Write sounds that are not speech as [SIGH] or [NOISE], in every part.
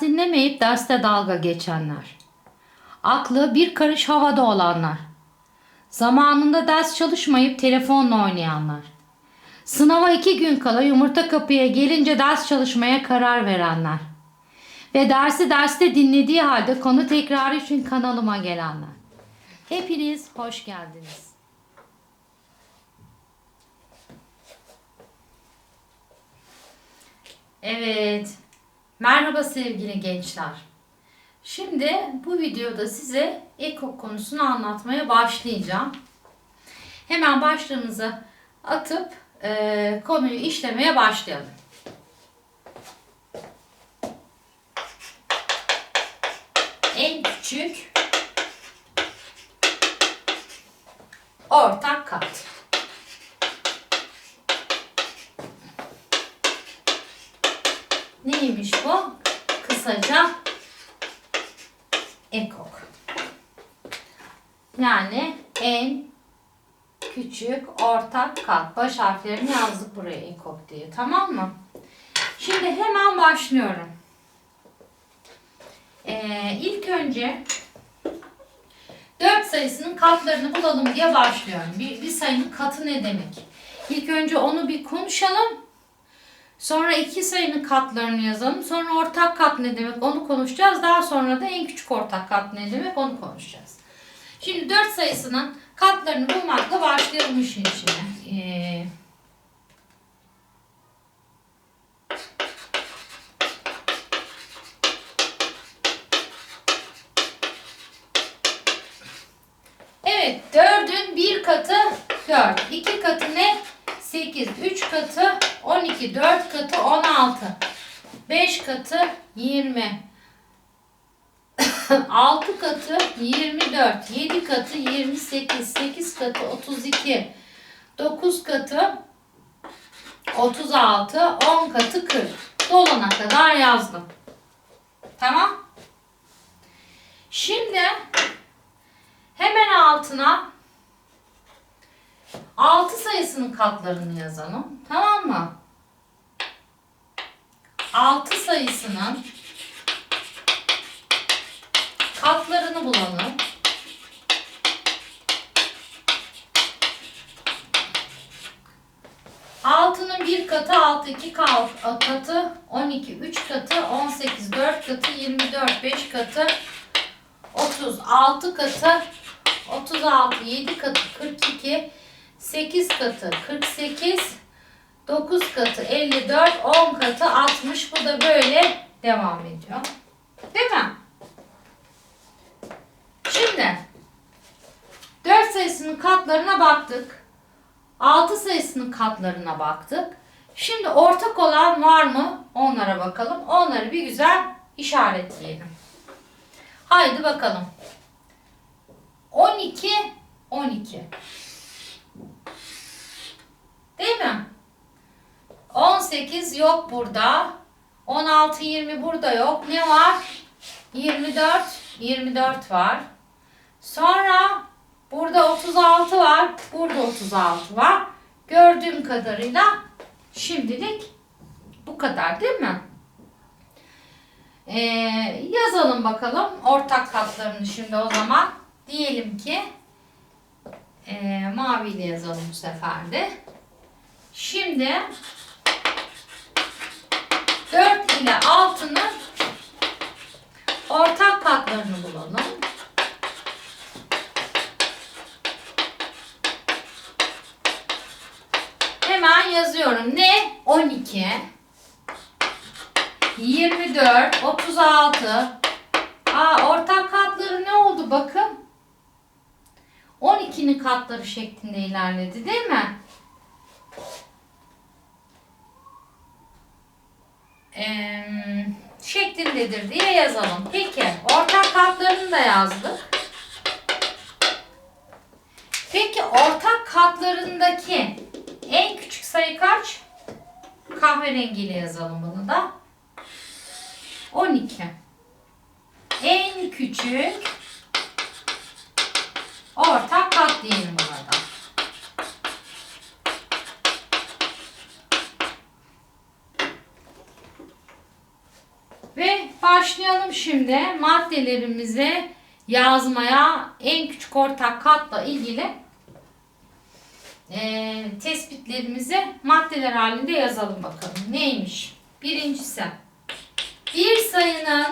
Dinlemeyip derste dalga geçenler. Aklı bir karış havada olanlar. Zamanında ders çalışmayıp telefonla oynayanlar. Sınava iki gün kala yumurta kapıya gelince ders çalışmaya karar verenler. Ve dersi derste dinlediği halde konu tekrarı için kanalıma gelenler. Hepiniz hoş geldiniz. Evet. Merhaba sevgili gençler. Şimdi bu videoda size ekok konusunu anlatmaya başlayacağım. Hemen başlığımızı atıp e, konuyu işlemeye başlayalım. En küçük ortak kat. Neymiş bu? Kısaca ekok. Yani en küçük ortak kat. Baş harflerini yazdık buraya ekok diye. Tamam mı? Şimdi hemen başlıyorum. Ee, ilk önce 4 sayısının katlarını bulalım diye başlıyorum. Bir, bir sayının katı ne demek? İlk önce onu bir konuşalım. Sonra iki sayının katlarını yazalım. Sonra ortak kat ne demek onu konuşacağız. Daha sonra da en küçük ortak kat ne demek onu konuşacağız. Şimdi 4 sayısının katlarını bulmakla başlayalım işin içine. Ee, Evet, 4'ün bir katı 4. 2 katı ne? 8. 3 katı 12. 4 katı 16. 5 katı 20. 6 [COUGHS] katı 24. 7 katı 28. 8 katı 32. 9 katı 36. 10 katı 40. Dolana kadar yazdım. Tamam. Şimdi hemen altına 6 sayısının katlarını yazalım. Tamam mı? 6 sayısının katlarını bulalım. Altının bir katı 6, 2 katı 12, 3 katı 18, 4 katı 24, 5 katı 30, 6 katı 36, 7 katı 42, 8 katı 48, 9 katı 54, 10 katı 60. Bu da böyle devam ediyor. Değil mi? Şimdi 4 sayısının katlarına baktık. 6 sayısının katlarına baktık. Şimdi ortak olan var mı? Onlara bakalım. Onları bir güzel işaretleyelim. Haydi bakalım. 12 12. Değil mi? 18 yok burada. 16 20 burada yok. Ne var? 24 24 var. Sonra burada 36 var. Burada 36 var. Gördüğüm kadarıyla şimdilik bu kadar değil mi? Ee, yazalım bakalım ortak katlarını şimdi o zaman. Diyelim ki e, maviyle yazalım bu sefer de. Şimdi 4 ile 6'nın ortak katlarını bulalım. Hemen yazıyorum. Ne? 12 24 36 Aa, ortak katları ne oldu bakın. 12'nin katları şeklinde ilerledi değil mi? Ee, şeklindedir diye yazalım. Peki ortak katlarını da yazdık. Peki ortak katlarındaki en küçük sayı kaç? Kahverengiyle yazalım bunu da. 12. En küçük ortak kat diyelim buna da. Ve başlayalım şimdi maddelerimizi yazmaya en küçük ortak katla ilgili e, tespitlerimizi maddeler halinde yazalım bakalım. Neymiş? Birincisi bir sayının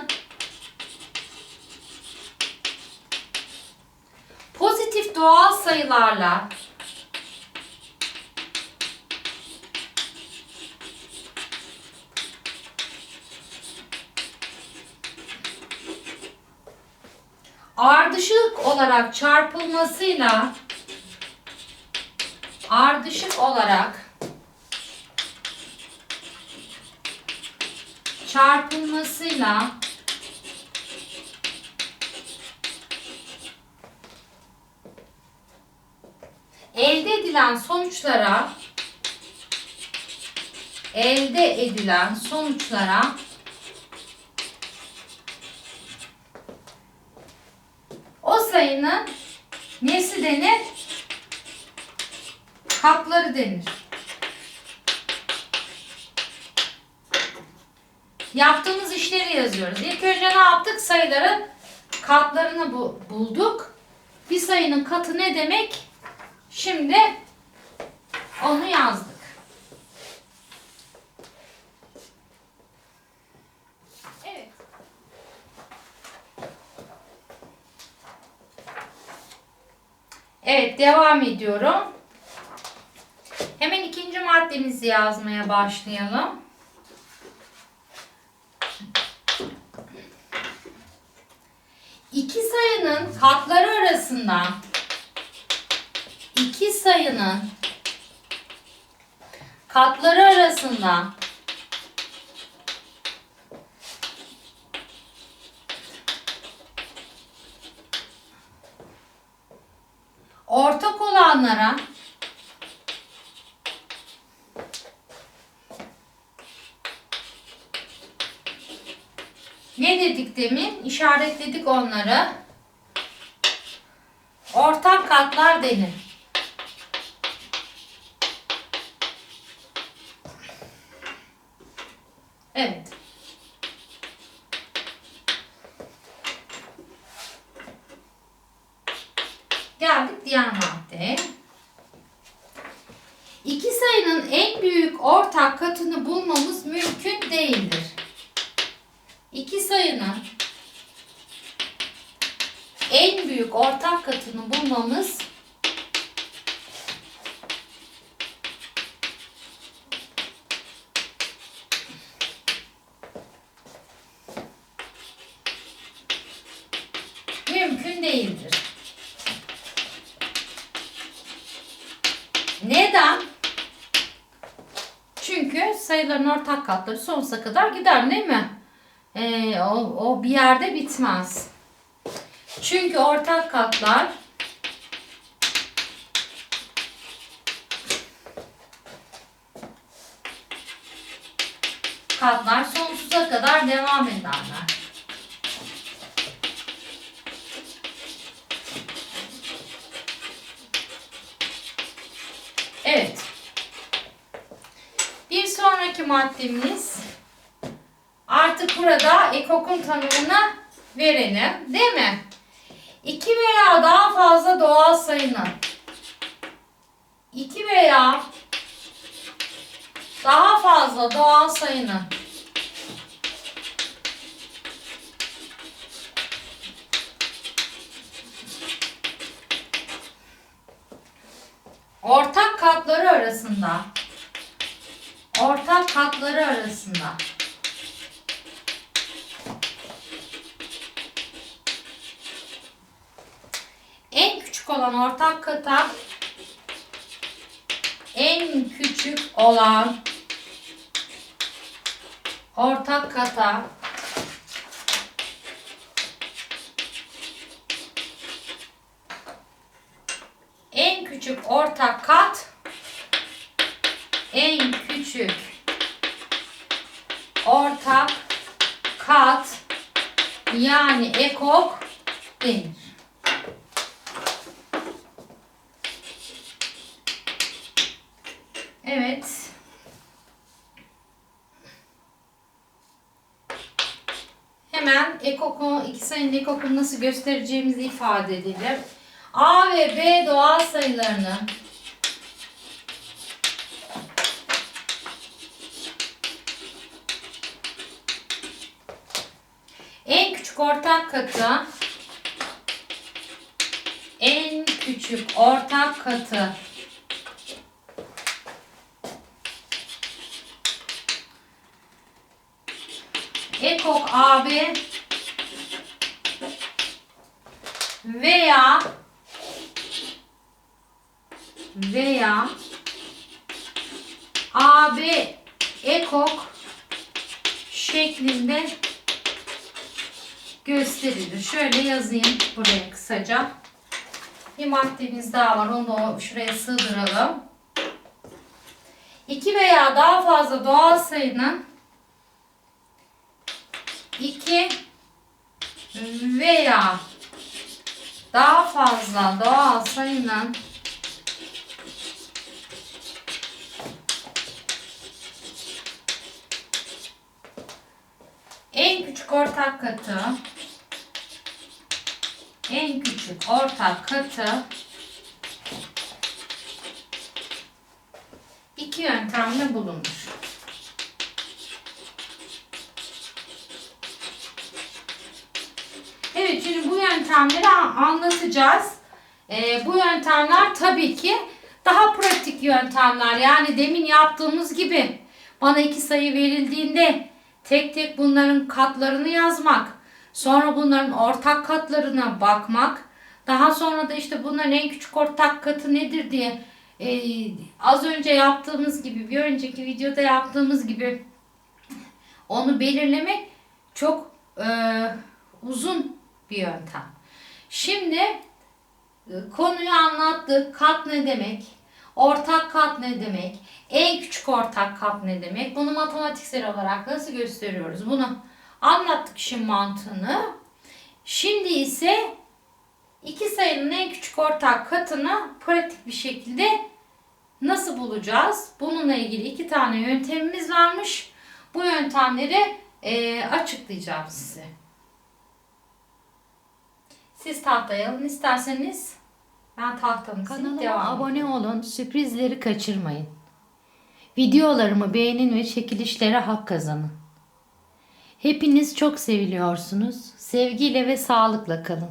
pozitif doğal sayılarla ardışık olarak çarpılmasıyla ardışık olarak çarpılmasıyla elde edilen sonuçlara elde edilen sonuçlara o sayının nesi denir? Katları denir. Yaptığımız işleri yazıyoruz. İlk önce ne yaptık? Sayıların katlarını bu- bulduk. Bir sayının katı ne demek? Şimdi onu yazdık. Evet. Devam ediyorum. Hemen ikinci maddemizi yazmaya başlayalım. İki sayının katları arasında iki sayının katları arasında ortak olanlara ne dedik demin? İşaretledik onları. Ortak katlar denir. İki sayının en büyük ortak katını bulmamız mümkün değildir. İki sayının en büyük ortak katını bulmamız mümkün değildir. Neden? Sayıların ortak katları sonsuza kadar gider değil mi? Ee, o, o bir yerde bitmez. Çünkü ortak katlar katlar sonsuza kadar devam ederler. Sonraki maddemiz artık burada ekokun tanımını verelim. Değil mi? İki veya daha fazla doğal sayının iki veya daha fazla doğal sayının ortak katları arasında ortak katları arasında. En küçük olan ortak kata en küçük olan ortak kata en küçük ortak kat küçük ortak kat yani ekok denir. Evet. hemen ekoku, iki sayının ekokunu nasıl göstereceğimizi ifade edelim. A ve B doğal sayılarının en ortak katı. En küçük ortak katı. Ekok AB veya veya AB ekok şeklinde gösterilir. Şöyle yazayım buraya kısaca. Bir maddemiz daha var. Onu da şuraya sığdıralım. İki veya daha fazla doğal sayının 2 veya daha fazla doğal sayının en küçük ortak katı en küçük ortak katı iki yöntemle bulunur. Evet şimdi bu yöntemleri anlatacağız. Ee, bu yöntemler tabii ki daha pratik yöntemler. Yani demin yaptığımız gibi bana iki sayı verildiğinde tek tek bunların katlarını yazmak, sonra bunların ortak katlarına bakmak, daha sonra da işte bunların en küçük ortak katı nedir diye e, az önce yaptığımız gibi bir önceki videoda yaptığımız gibi onu belirlemek çok e, uzun bir yöntem. Şimdi e, konuyu anlattık. Kat ne demek? Ortak kat ne demek? En küçük ortak kat ne demek? Bunu matematiksel olarak nasıl gösteriyoruz? Bunu anlattık işin mantığını. Şimdi ise iki sayının en küçük ortak katını pratik bir şekilde nasıl bulacağız? Bununla ilgili iki tane yöntemimiz varmış. Bu yöntemleri e, açıklayacağım size. Siz tahtaya alın isterseniz ben tahtamı Kanalıma devam abone olun, sürprizleri kaçırmayın. Videolarımı beğenin ve çekilişlere hak kazanın. Hepiniz çok seviliyorsunuz. Sevgiyle ve sağlıkla kalın.